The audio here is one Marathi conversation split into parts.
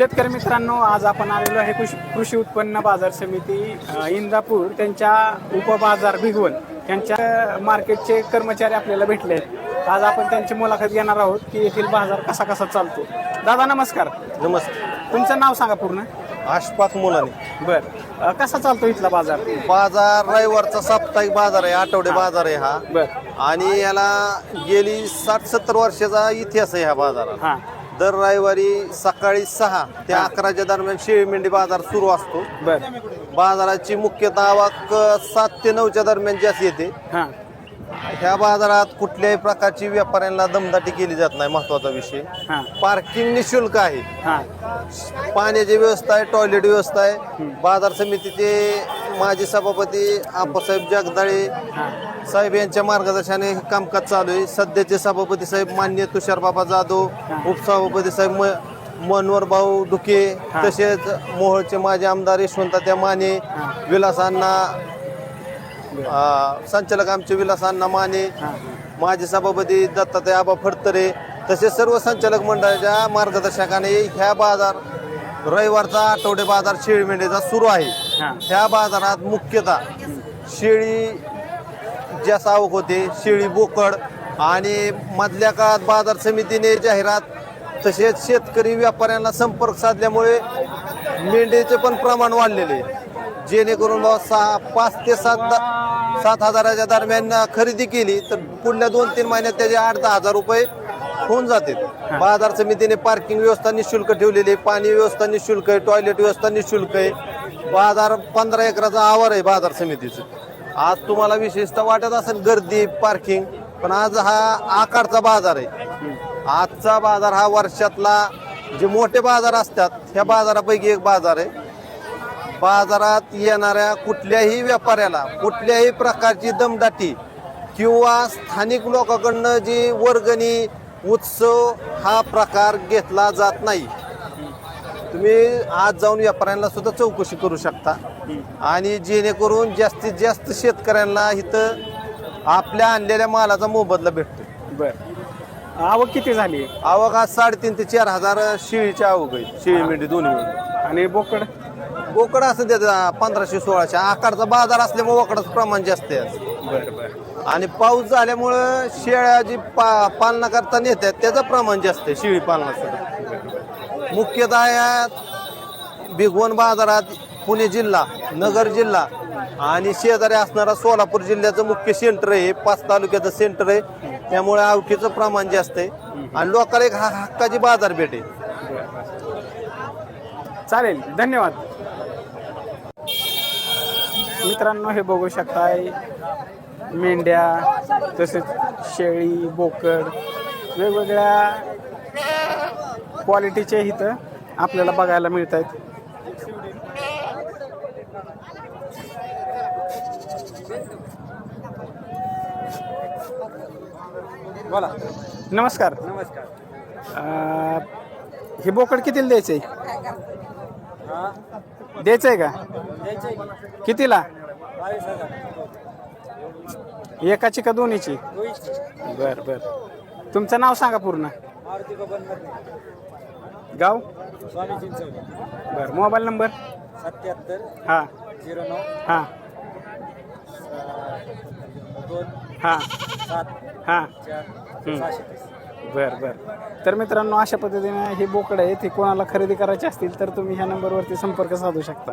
शेतकरी मित्रांनो आज आपण आलेलो आहे कृषी कृषी उत्पन्न बाजार समिती अ, इंदापूर. त्यांच्या उपबाजार भिगवण. यांच्या मार्केटचे कर्मचारी आपल्याला भेटले आहेत. आज आपण त्यांची मुलाखत घेणार आहोत की येथील बाजार कसा कसा चालतो. दादा नमस्कार. नमस्ते तुमचं नाव सांगा पूर्ण. आशपात मुलाने. बर. अ, कसा चालतो इथला बाजार? बाजार रविवारचा साप्ताहिक बाजार आहे आठवडे बाजार आहे हा. बर. आणि याला गेली साठ सत्तर वर्षाचा इतिहास आहे ह्या बाजाराला हां. दर रविवारी सकाळी सहा ते अकराच्या दरम्यान शेळी मेंढी बाजार सुरू असतो. बर. बाजाराची मुख्यतः आवक सात ते नऊच्या दरम्यान जास्त येते. हां. ह्या बाजारात कुठल्याही प्रकारची व्यापाऱ्यांना दमदाटी केली जात नाही महत्त्वाचा विषय. हां. पार्किंग निशुल्क आहे. हां. पाण्याची व्यवस्था आहे टॉयलेट व्यवस्था आहे. बाजार समितीचे माजी सभापती आप्पासाहेब जगदाळे साहेब यांच्या मार्गदर्शनाने हे कामकाज चालू आहे. सध्याचे सभापती साहेब मान्य तुषारबाबा जाधव उपसभापती साहेब म- मनोहर भाऊ दुके तसेच मोहोळचे माजी आमदार यशवंत माने विलासांना संचालक आमचे विलासांना माने माजी सभापती दत्तात्रय आबा फडतरे तसेच सर्व संचालक मंडळाच्या मार्गदर्शकाने ह्या बाजार रविवारचा आठवडे बाजार शेळी मेंढीचा सुरू आहे ह्या बाजारात मुख्यतः शेळी जास्त आवक होते शेळी बोकड आणि मधल्या काळात बाजार समितीने जाहिरात तसेच शेतकरी व्यापाऱ्यांना संपर्क साधल्यामुळे मेंढीचे पण प्रमाण वाढलेले. जेणेकरून बाबा सहा पाच ते सात सात हजाराच्या दरम्यान खरेदी केली तर पुढल्या दोन तीन महिन्यात त्याचे आठ दहा हजार रुपये होऊन जाते. बाजार समितीने पार्किंग व्यवस्था निशुल्क ठेवलेली आहे. पाणी व्यवस्था निशुल्क आहे. टॉयलेट व्यवस्था निशुल्क आहे. बाजार पंधरा एकराचा आवर आहे बाजार समितीचं. आज तुम्हाला विशेषतः वाटत असेल गर्दी पार्किंग पण आज हा आकारचा बाजार आहे. आजचा बाजार हा वर्षातला जे मोठे बाजार असतात ह्या बाजारापैकी एक बाजार आहे. बाजारात येणाऱ्या कुठल्याही व्यापाऱ्याला कुठल्याही प्रकारची दमदाटी किंवा स्थानिक लोकांकडनं जी वर्गणी उत्सव हा प्रकार घेतला जात नाही. तुम्ही आज जाऊन व्यापाऱ्यांना सुद्धा चौकशी करू शकता. आणि जेणेकरून जास्तीत जास्त शेतकऱ्यांना इथं आपल्या आणलेल्या मालाचा मोबदला भेटतो. बर. आवक किती झाली? आवक आज साडेतीन ते चार हजार शेळीची आवक आहे. शेळी मेंढी दोन्ही मिळून. आणि बोकड? बोकड असं त्याचा पंधराशे सोळाशे. आकारचा बाजार असल्यामुळे बोकडाचं प्रमाण जास्त आहे आज. बर बर. आणि पाऊस झाल्यामुळं शेळ्या जी पा पालना करता नेतात त्याचं प्रमाण जास्त आहे शेळी पालनाचं मुख्यतः या भिगवण बाजारात पुणे जिल्हा नगर जिल्हा आणि शेजारी असणारा सोलापूर जिल्ह्याचं मुख्य सेंटर आहे पाच तालुक्याचं सेंटर आहे. त्यामुळे आवकीचं प्रमाण जास्त आहे. आणि लोकांना एक हा- हक्काची बाजारपेठ आहे. चालेल धन्यवाद. मित्रांनो हे बघू शकताय मेंढ्या तसेच शेळी बोकड वेगवेगळ्या क्वालिटीचे इथं आपल्याला बघायला मिळत आहेत बोला. नमस्कार. नमस्कार. अं, हे बोकड कितीला द्यायचंय? हा? द्यायचंय का? द्यायचे कितीला? बावीस हजार. एकाची का दोन्हीची? बर बर. तुमचं नाव सांगा पूर्ण. गाव? स्वामी चिंचवली बर मोबाईल नंबर? सत्याहत्तर. हां. झिरो नऊ. हां. दोन. हां. सात. हां. चार. हम्म. सहाशे तीस बर बर. तर मित्रांनो अशा पद्धतीने हे बोकडं आहे ते कोणाला खरेदी करायचे असतील तर तुम्ही ह्या नंबरवरती संपर्क साधू शकता.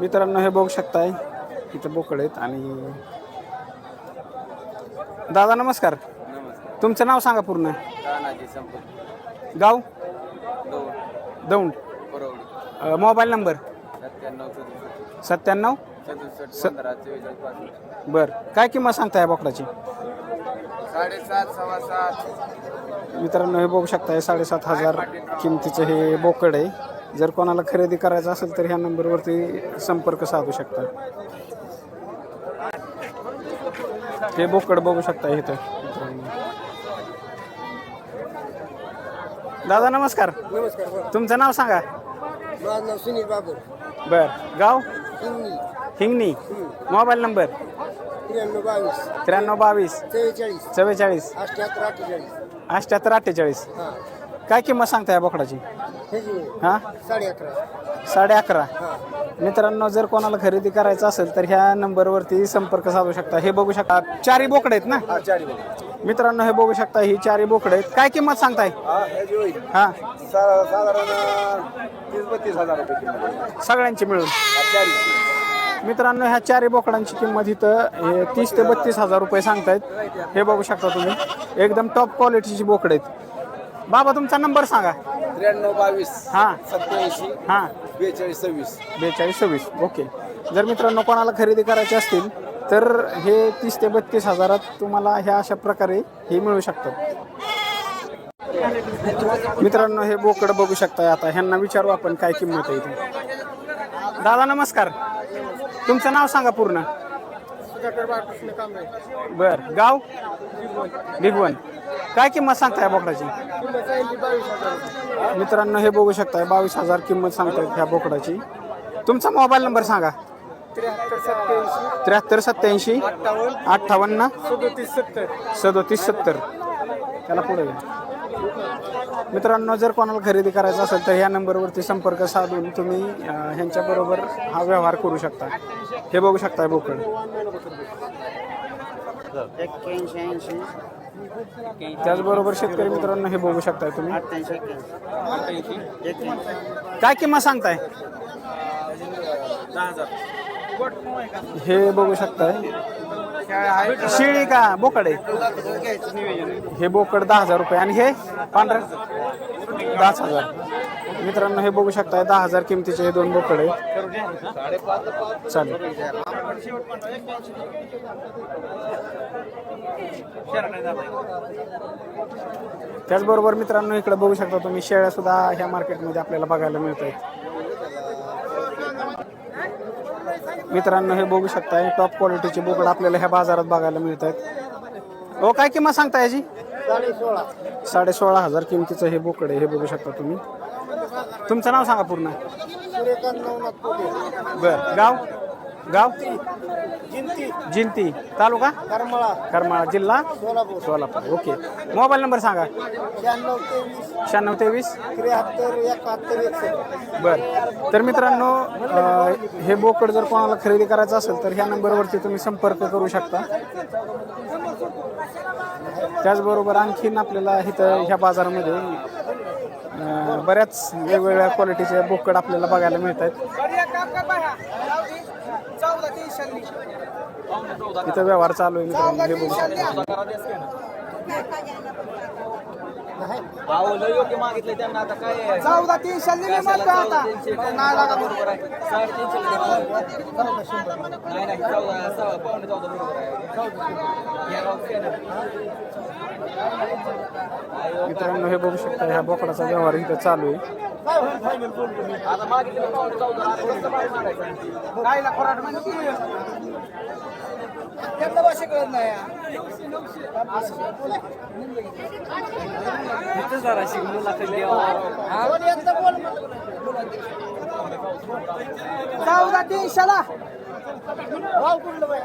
मित्रांनो हे बघू शकताय इथं बोकड आहेत आणि दादा नमस्कार. तुमचं नाव सांगा पूर्ण. गाव? दौंड. Mobile number? सत्त्याण्णव बर. काय किंमत सांगताय बोकडाची? साडेसात सव्वा सात. मित्रांनो हे बघू शकताय साडेसात हजार किमतीचं हे बोकड आहे. जर कोणाला खरेदी करायचं असेल तर ह्या नंबरवरती संपर्क साधू शकता. हे बोकड बघू शकता इथं. दादा नमस्कार. नमस्कार तुमचं नाव सांगा. माझं नाव सुनील बाबर बर. गाव? हिंगणी. हिंगणी. Mobile number? त्र्याण्णव बावीस. त्र्याण्णव बावीस. चव्वेचाळीस. चव्वेचाळीस. अठ्ठ्याहत्तर अठ्ठेचाळीस. अठ्ठ्याहत्तर अठ्ठेचाळीस. हां. काय किंमत सांगताय या बोकडाची? ह्याची हां? साडे अकरा. साडे अकरा. हां. मित्रांनो जर कोणाला खरेदी करायचं असेल तर ह्या नंबरवरती संपर्क साधू शकता. हे बघू शकता चारी बोकड आहेत ना? हा चारी मित्रांनो हे बघू शकता ही चारी बोकड आहेत. काय किंमत सांगताय? हा ह्याची होईल. हा. साधारण तीस बत्तीस हजार रुपये किंमत सगळ्यांची मिळून. चारी. मित्रांनो ह्या चारी बोकडांची किंमत इथं हे तीस ते बत्तीस हजार रुपये सांगतायत. हे बघू शकता तुम्ही. एकदम टॉप क्वालिटीची बोकड आहेत. बाबा तुमचा नंबर सांगा. त्र्याण्णव बावीस हां. सत्याऐंशी हां. बेचाळीस सव्वीस. बेचाळीस सव्वीस. ओके जर मित्रांनो कोणाला खरेदी करायची असतील तर हे तीस ते बत्तीस हजारात तुम्हाला ह्या अशा प्रकारे हे मिळू शकतात मित्रांनो हे बोकड बघू शकताय आता. ह्यांना विचारू आपण काय किंमत आहे इथे. दादा नमस्कार. तुमचं नाव सांगा पूर्ण. बर. गाव? भिगवण काय किंमत सांगताय बोकडाची? मित्रांनो हे बघू शकताय बावीस हजार किंमत सांगतायत ह्या बोकडाची. तुमचा मोबाईल नंबर सांगा. त्र्याहत्तर सत्याऐंशी अठ्ठावन्न सदोतीस सत्तर. सदोतीस सत्तर. त्याला पुढे मित्रांनो जर कोणाला खरेदी करायचं असेल तर ह्या नंबरवरती संपर्क साधून तुम्ही ह्यांच्याबरोबर हा व्यवहार करू शकता. हे बघू शकताय बोकड. ऐंशी त्याचबरोबर शेतकरी मित्रांनो हे बघू शकताय तुम्ही. काय किंमत सांगताय? हे बघू शकताय. शेळी का? बोकड आहे. हे बोकड दहा हजार रुपये. आणि हे पांढरं? दहाच हजार. मित्रांनो हे बघू शकताय दहा हजार किमतीचे हे दोन बोकड आहे चालेल. त्याचबरोबर मित्रांनो इकडे बघू शकता तुम्ही शेळ्या सुद्धा ह्या मार्केटमध्ये आपल्याला बघायला मिळत आहेत मित्रांनो हे बघू शकताय टॉप क्वालिटीचे बोकड आपल्याला ह्या बाजारात बघायला मिळत आहेत हो काय किंमत सांगता याची साडे सोळा हजार किमतीचं हे बोकड आहे हे बघू शकता तुम्ही. तुमचं नाव सांगा पूर्ण. बर गाव? गाव? जिंती. जिंती. तालुका? करमळा. करमाळा. जिल्हा? Solapur. Solapur. Okay. Mobile number सांगा. शहाण्णव तेवीस. शहाण्णव तेवीस. त्र्याहत्तर एकाहत्तर एकसष्ट. बर. तर मित्रांनो अं, हे बोकड जर कोणाला खरेदी करायचं असेल तर ह्या नंबरवरती तुम्ही संपर्क करू शकता. त्याचबरोबर आणखीन आपल्याला इथं ह्या बाजारामध्ये अं, बऱ्याच वेगवेगळ्या क्वालिटीचे बोकड आपल्याला बघायला मिळत आहेत इथं व्यवहार चालू आहे हे मागितलं त्यांना. आता काय चौदा तीनशे दिले मग आता. नाही लागा बरोबर आहे. साडेतीनशे नाही नाही चौदा सहा पावणे चौदा बरोबर आहे. या गावचं आहे ना. मित्रांनो हे बघू शकता ह्या बोकडाचा व्यवहार इथं चालू आहे. चौदा तीनशेला भाव कुठलं बाई?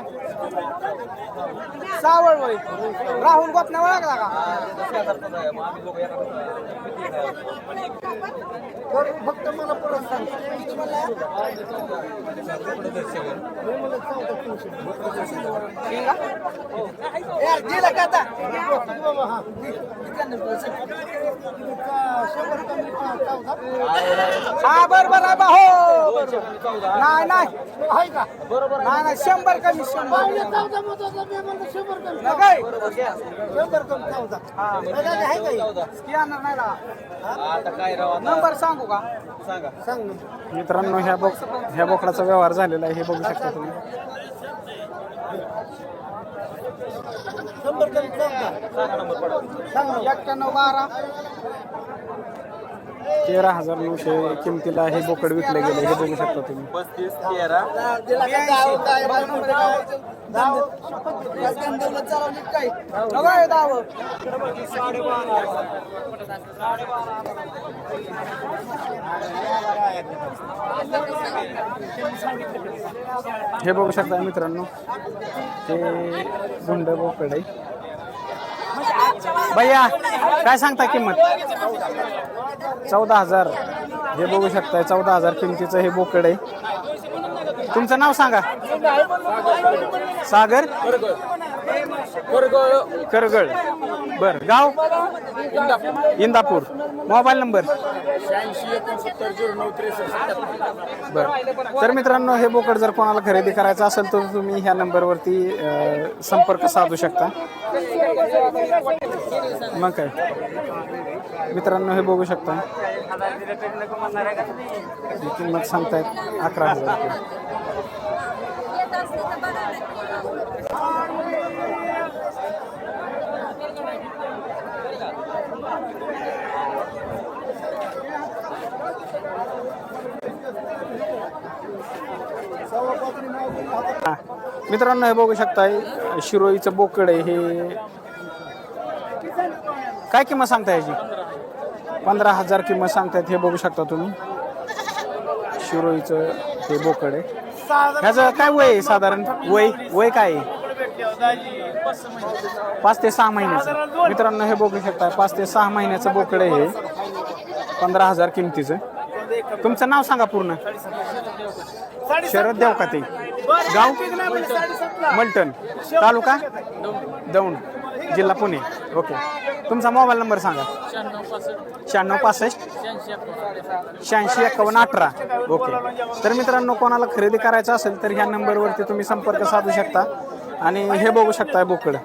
सावळ राहुल गोपना ओळखला का फक्त मला परत सांग किती म्हणला? यार, दिलं का आता? हा. हा बरोबर आहे बा हो नाही नाही. नाही नाही शंभर कमी शंभर. नाही ना आता काय राव नंबर सांगू का? सांगा. मित्रांनो ह्या बोक ह्या बोकडाचा व्यवहार झालेला आहे हे बघू शकता तुम्ही. सांगा नंबर पडा एक्क्याण्णव बारा. तेरा हजार नऊशे किमतीला हे बोकड विकले गेले हे बघू शकता तुम्ही. पस्तीस तेरा. हे बघू शकता मित्रांनो ते गुंड बोकड आहे. भैया काय सांगता किंमत? चौदा हजार. हे बघू शकताय चौदा हजार किमतीचं हे बोकड आहे. तुमचं नाव सांगा. सागर? करगळ. बर गाव? इंदापूर. Mobile number? बर. तर मित्रांनो हे बोकड जर कोणाला खरेदी करायचं असेल तर तुम्ही ह्या नंबरवरती संपर्क साधू शकता. मग काय? मित्रांनो हे बघू शकता. किंमत सांगतायत अकरा हजार रुपये येत असते तर बघा हा. मित्रांनो हे बघू शकताय शिरोईचं बोकड आहे हे काय किंमत सांगता याची? पंधरा हजार किंमत सांगतायत हे बघू शकता तुम्ही. शिरोईचं हे बोकड. आहे ह्याचं काय वय आहे साधारण? वय वय काय आहे? पाच ते सहा महिन्याचं. मित्रांनो हे बघू शकता पाच ते सहा महिन्याचं बोकड हे. पंधरा हजार किमतीचं. तुमचं नाव सांगा पूर्ण. शरद देव का ते गाव मलटण तालुका? दौंड जिल्हा पुणे. ओके. तुमचा मोबाईल नंबर सांगा. शहाण्णव पासष्ट शहाऐंशी एकावन्न अठरा. ओके. तर मित्रांनो कोणाला खरेदी करायचं असेल तर ह्या नंबरवरती तुम्ही संपर्क साधू शकता आणि हे बघू शकता बोकड.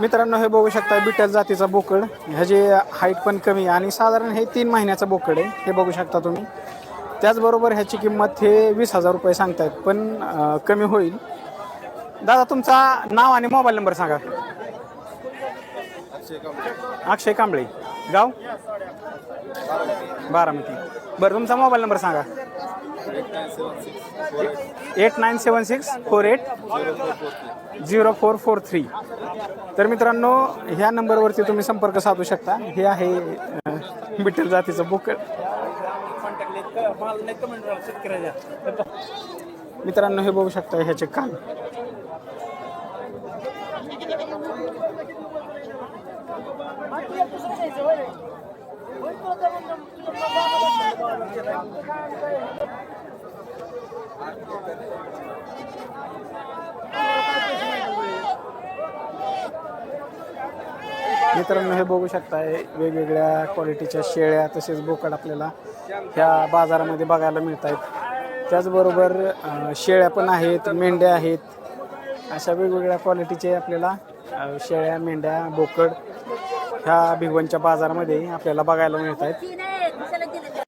मित्रांनो हे बघू शकता बिटल जातीचा बोकड. ह्याची हाईट पण कमी आहे आणि साधारण हे तीन महिन्याचं बोकड आहे. हे बघू शकता तुम्ही. त्याचबरोबर ह्याची किंमत हे वीस हजार रुपये सांगतायत पण कमी होईल. दादा तुमचा नाव आणि मोबाईल नंबर सांगा. अक्षय कांबळे. गाव? बारामती. बरं तुमचा मोबाईल नंबर सांगा. Eight nine seven six four eight zero four four three. तर मित्रांनो ह्या नंबरवरती तुम्ही संपर्क साधू शकता. हे आहे बिठल जातीचं बुक मित्रांनो हे बघू शकता ह्याचे कान. मित्रांनो हे बघू शकताय वेगवेगळ्या क्वालिटीच्या शेळ्या तसेच बोकड आपल्याला ह्या बाजारामध्ये बघायला मिळत आहेत त्याचबरोबर शेळ्या पण आहेत मेंढ्या आहेत. अशा वेगवेगळ्या क्वालिटीचे आपल्याला शेळ्या मेंढ्या बोकड ह्या भिगवणच्या बाजारामध्ये आपल्याला बघायला मिळत आहेत